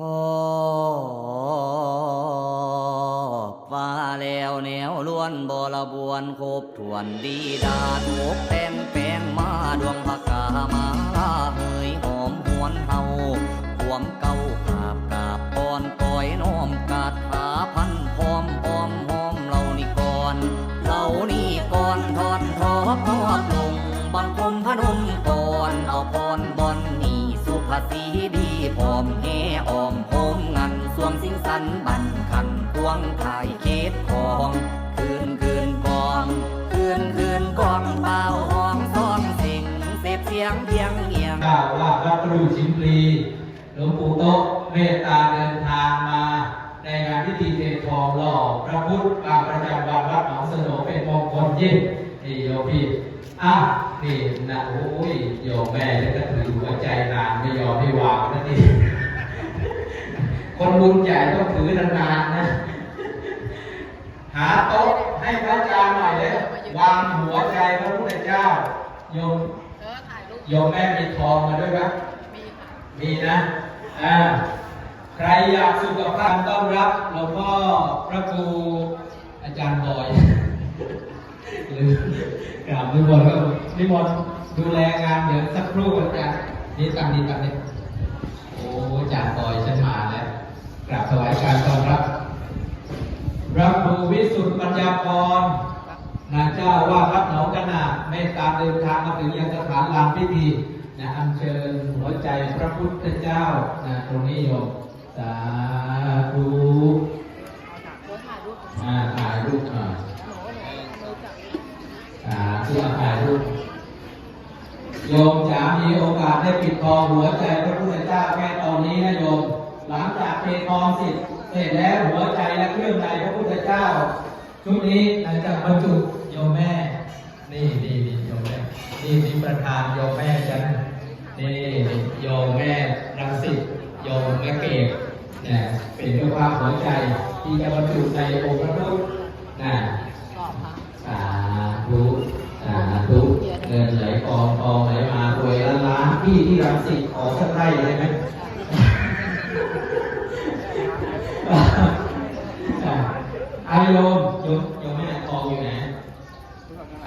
พอฟ้าแล้วแนวล้วนบรบวนครบถวนดีดาถูกแต่งแปล วงสิงสันบันคันควงถ่ายเขตของคืนคืนกองคืนคืนกองเบาห้องซ่องสิงเสพเสียงเพียงเงียงกล่าวว่าพระครูชิมพลีหลวงปู่โต๊ะเมตตาเดินทางมา ในงานพิธีเททองหล่อพระพุทธปางประจำวันวัดหนองสโนเป็นมงคลยิ่งนี่โยพี่อะนี่นะโอ้ยโยมแม่แล้วก็ถือหัวใจนานไม่ยอมให้วางนะนี่ คนบุญใหญ่ต้องถือนานๆนะ หาโต๊ะให้พระอาจารย์หน่อยเลยวางหัวใจพระพุทธเจ้าโยมเออถ่ายรูปโยมแม่มีทองมาด้วยไหมมีค่ะมีนะอ่าใครอยากสุขภาพต้อนรับหลวงพ่อพระครูอาจารย์บอยหรือกราบนิมนต์ครับนิมนต์ดูแลงานเดี๋ยวสักครู่อาจารย์นี่ตังนี่ตังนี่โอ้อาจารย์บอยฉันมาแล้ว กราบถวายการต้อนรับพระครูวิสุทธิปัญญาพรนาเจ้าว่าวัดหนองกระนาเมตตาเดินทางมาถึงยังสถานลานพิธีนะอัญเชิญหัวใจพระพุทธเจ้านะตรงนี้โยมสาธุถ่ายรูปอ่าถ่ายรูปอ่าหนูหนูมือจับสาธุอาถ่ายรูปโยมจ๋ามีโอกาสได้ปิดทองหัวใจพระพุทธเจ้าแค่ตอนนี้นะโยม หลังจากเททองเสร็จเสร็จแล้วหัวใจและเครื่องในพระพุทธเจ้า ชุดนี้หลังจากบรรจุโยมแม่ นี่นี่นี่โยมแม่นี่นี่ประธานโยมแม่ฉันนี่นี่โยมแม่รังสิตโยมแม่เกศเนี่ยเป็นเจ้าภาพหัวใจที่จะบรรจุในองค์พระพุทธนะกรอบค่ะสาธุสาธุเงินไหลกองทองไหลมารวยล้านล้านพี่ที่รังสิตขอสักไร่ได้ไหม อาโยมโยมโยมแม่ทองอยู่ไหน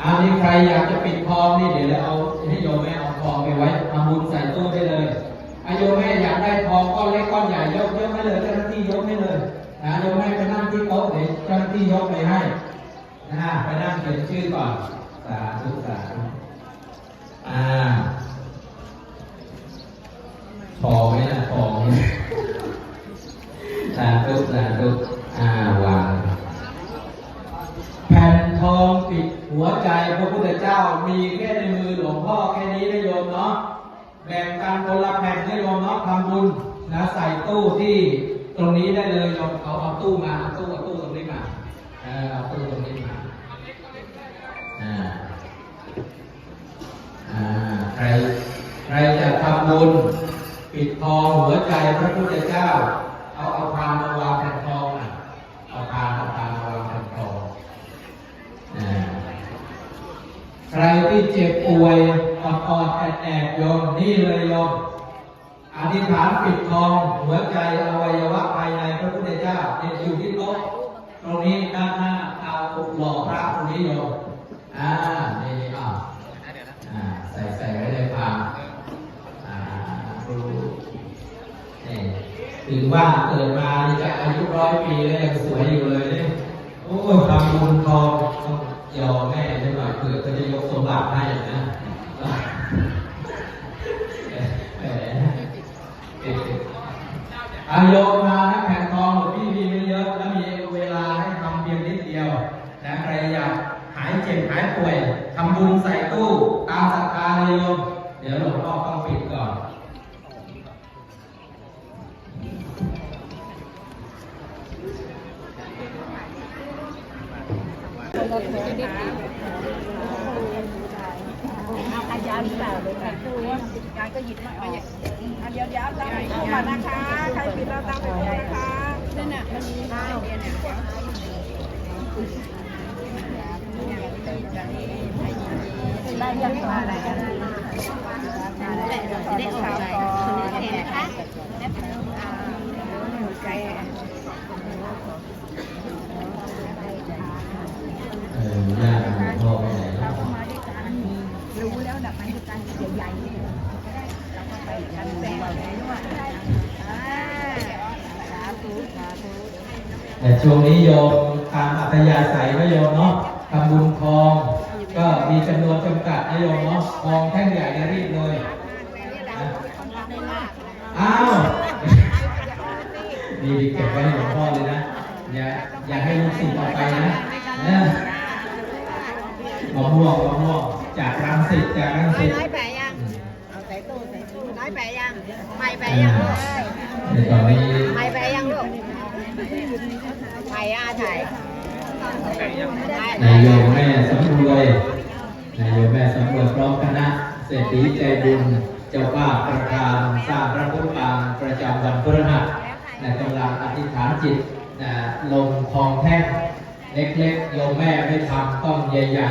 อันนี้ใครอยากจะปิดทองนี่เดี๋ยวเราเอาให้โยมแม่เอาทองไปไว้ทำบุญใส่ตู้ได้เลยอาโยมแม่อยากได้ทองก้อนเล็กก้อนใหญ่ยกยกให้เลยเจ้าหน้าที่ยกให้เลยนะโยมแม่ไปนั่งที่โต๊ะเดี๋ยวเจ้าหน้าที่ยกไปให้นะไปนั่งเขียนชื่อก่อนสาธุสาธุอ่าทองไหมนะทองไหม สาธุสาธุอ่าวางแผ่นทองปิด หัวใจพระพุทธเจ้ามีแค่ในมือหลวงพ่อแค่นี้นะโยมเนาะแบ่งกันคนละแผ่นให้โยมเนาะทำบุญนะใส่ตู้ที่ตรงนี้ได้เลยโยมเอาเอาตู้มาเอาตู้เอาตู้ตรงนี้มาเออเอาตู้ตรงนี้มาอ่าอ่าใครใครจะทำบุญปิดทองหัวใจพระพุทธเจ้า ใครที่เจ็บป่วยออดออดแอดแอดโยมนี่เลยโยมอธิษฐานปิดทองหัวใจอวัยวะภายในพระพุทธเจ้าเนี่ยอยู่ที่โต๊ะตรงนี้ด้านหน้าเอาหล่อพระตรงนี้โยมอ่านี่อะอ่าใส่ใส่ไว้ในพาอ่าดูนี่ถึงว่าเกิดมาจะอายุร้อยปีแล้วยังสวยอยู่เลยเนี่ยโอ้ทำบุญทองต้อง ยอมแม่ได้หน่อยเผื่อจะยกสมบัติให้นะอายมมานะแผ่นทองหลวงพี่มีไม่เยอะแล้วมีเวลาให้ทำเพียงนิดเดียวนะใครอยากหายเจ็บหายป่วยทำบุญใส่ตู้ตามศรัทธาเลยโยมเดี๋ยวหลวงพ่อต้องปิดก่อน เอาขยาวหรือเปล่าเลยค่ะดูว่าการก็หยิบมาเอาอันเดียวเดี๋ยวเอาตังค์ไปเข้าก่อนนะคะใครผิดเราตังไปเลยนะคะนั่นน่ะมันมีข้าวเนี่ยเนี่ยได้ยังมาอะไรกันแหละเดี๋ยวจะได้ออกไปนะคะ แต่ช่วงนี้โยมตามอัธยาศัยนะโยมเนาะทำบุญทอง ก็มีจำนวนจำกัดนะโยมเนาะทองแท่งใหญ่จะรีบเลยอ้าวดีเก็บไว้ให้หลวงพ่อเลยนะอย่าอย่าให้ลูกศิษย์ต่อไปนะมะม่วงมะม่วงจากรังสิตจากรังสิต ไม่แปยังลูกในตอนนี้ไม่แปยังลูกไม่อาไทยนายโยมแม่สำรวยนายโยมแม่สำรวยพร้อมคณะเศรษฐีใจบุญเจ้าภาประธานสร้างพระพุทธปางประจำวันพฤหัสในกำลังอธิษฐานจิตนะลงทองแท่งเล็กๆโยมแม่ไม่ทำต้องใหญ่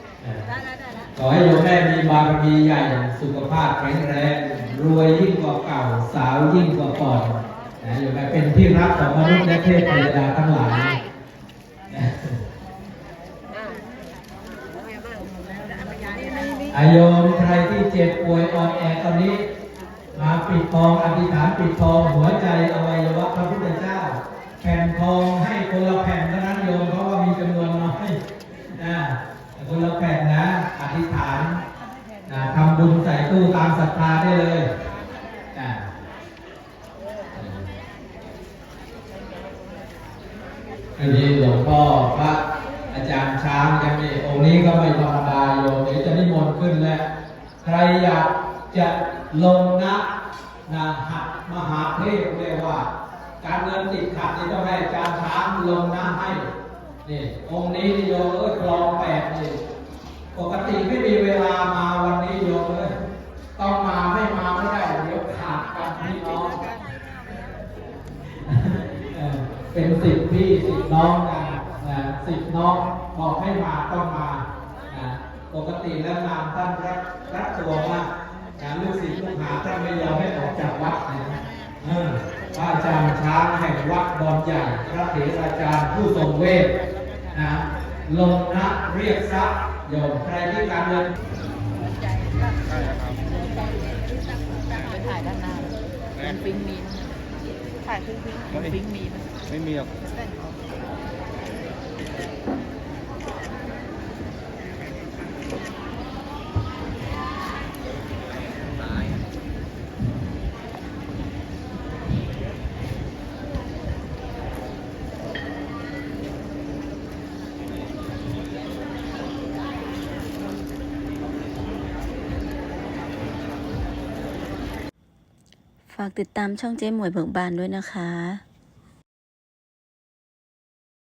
ๆขอให้โยมแม่มีบารมีใหญ่ สุขภาพแข็งแรง รวยยิ่งกว่าเก่า สาวยิ่งกว่าก่อนนะโยมแม่เป็นที่รักของมนุษย์และเทพเทวดาทั้งหลายอาโยมใครที่เจ็บป่วยอ่อนแอตอนนี้ มาปิดทองอธิษฐานปิดทองหัวใจอวัยวะพระพุทธเจ้า แผ่นทองให้คนละแผ่นเท่านั้นโยมเพราะว่ามีจำนวนน้อยนะคนละแผ่นนะ อธิษฐานนะทำบุญใส่ตู้ตามศรัทธาได้เลยนะ อันนี้หลวงพ่อพระอาจารย์ช้างยังนี่องค์นี้ก็ไม่ธรรมดาโยมเดี๋ยวจะนิมนต์ขึ้นแล้ว ใครอยากจะลงนะนะหัดมหาเทพเรียกว่า การเงินติดขัดนี่ต้องให้อาจารย์ช้างลงนะให้นี่องค์นี้โยมเอ้ยคลองแปดนี่ปกติไม่มีเวลามาวันนี้โยมเอ้ยต้องมาไม่มาไม่ได้เดี๋ยวขาดกันพี่น้อง เออ เป็นสิทธิ์พี่สิทธิ์น้องกันนะสิทธิ์น้องบอกให้มาต้องมานะปกติแล้วนามท่านรักรักตัวมากนะลูกศิษย์ลูกหาท่านไม่ยอมให้ออกจากวัดนะพระอาจารย์ช้างแห่งวัดบอนใหญ่พระเถราจารย์ผู้ทรงเวทนะลงนะเรียกทรัพย์โยมใครที่การเงินไปถ่ายด้านหน้ามันปิ้งมีนถ่ายปิ้งปิ้งปิ้งมีน ไม่มีหรอกฝากติดตามช่องเจ๊หมวยเบิกบานด้วยนะคะ